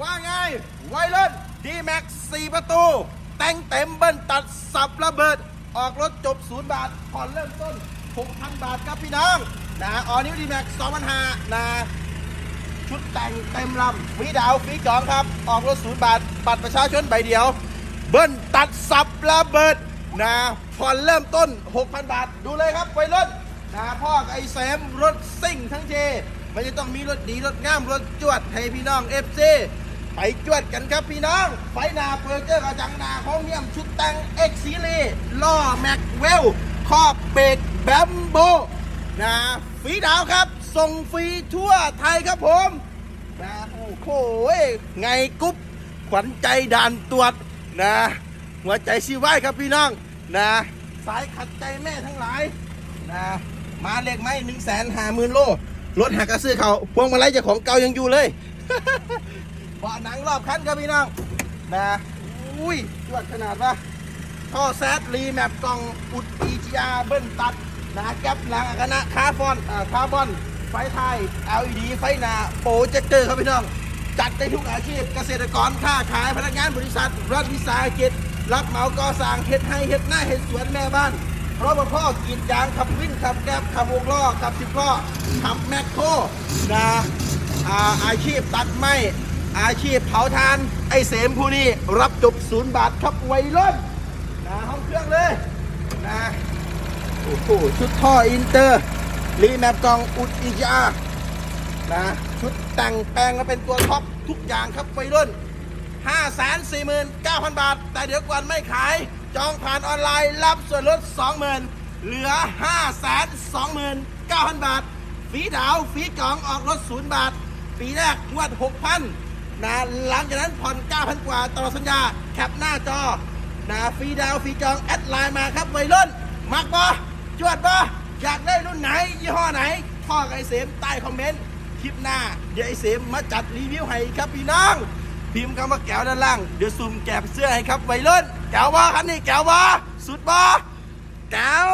ว่าไง ไวเลนดีแม็กสี่ประตู แต่งเต็มเบิ้ลตัดสับระเบิด ออกรถจบศูนย์บาท ผ่อนเริ่มต้น 6,000 บาทครับพี่น้องนะออนิวดีแม็กสองพันห้านะชุดแต่งเต็มลำมีดาวฟีกองครับ ออกรถศูนย์บาท บัตรประชาชนใบเดียว เบิ้ลตัดสับระเบิดนะผ่อนเริ่มต้น 6,000 บาท ดูเลยครับไวเลนนะพ่อไอแซมรถซิ่งทั้งเจไม่ต้องมีรถดีรถงามรถจวดให้พี่น้องเอฟซี ไปจวดกันครับพี่น้อง ไฟนาเปิดเจอร์กับจังนาของเนียมชุดแต่งเอ็กซีรีล้อแม็กเวลครอบเบรกแบมโบนะฟีดาวครับ ส่งฟรีทั่วไทยครับผมนะโอ้โหไงกุ๊บขวัญใจด่านตรวจนะหัวใจซีไหวครับพี่น้องนะสายขัดใจแม่ทั้งหลายนะมาเล็กไหมหนึ่งแสนห้าหมื่นโลรถหักกระซื้อเขาพวงมาลัยเจ้าของเก่ายังอยู่เลย เบาะหนังรอบคันครับพี่น้องนะอุ้ยจวดขนาดว่าท่อแซดรีแมปกล่องอุด EGR เบิ้ลตัดนะแก๊ปหลังอากานะคาร์ฟอนอ่าคาร์บอน ไฟไทย LED ไฟหนาโปรเจคเตอร์ครับพี่น้อง จัดได้ทุกอาชีพเกษตรกรค้าขายพนักงานบริษัท รัฐวิสาหกิจรับเหมาก่อสร้างเฮ็ดให้เฮ็ดหน้าเฮ็ดสวนแม่บ้านรปภกรีดยางขับวิ่งขับแก๊บขับวงล้อขับสิบล้อขับแมคโครนะอาอาชีพตัดไม้ อาชีพเผาทาน ไอเสมผู้นี้รับจบศูนย์บาทครับวัยรุ่นนะห้องเครื่องเลยนะโอ้โหชุดท่ออินเตอร์รีแมปกองอุดอีจานะชุดแต่งแปลงมาเป็นตัวท็อปทุกอย่างครับวัยรุ่น 549,000 บาท แต่เดี๋ยวก่อนไม่ขาย จองผ่านออนไลน์รับส่วนลด 20,000 เหลือ 529,000 บาท ฝีดาว ฝีกล่องออกรถ 0 บาท ปีแรกงวด 6,000 นะหลังจากนั้นผ่อน 9,000 กว่าตลอดสัญญา แคปหน้าจอนะฟรีดาวฟรีจอง แอดไลน์มาครับวัยรุ่น มักบ่จวดบ่อยากได้รุ่นไหน ยี่ห้อไหนพ่อกับไอเสมใต้คอมเมนต์ คลิปหน้า เดี๋ยวไอเสมมาจัดรีวิวให้ครับพี่น้องพิมพ์คำว่าแก้วด้านล่าง เดี๋ยวซูมแกบเสื้อให้ครับวัยรุ่นแก้วบ่คันนี้แก้วบ่สุดบ่แก้ว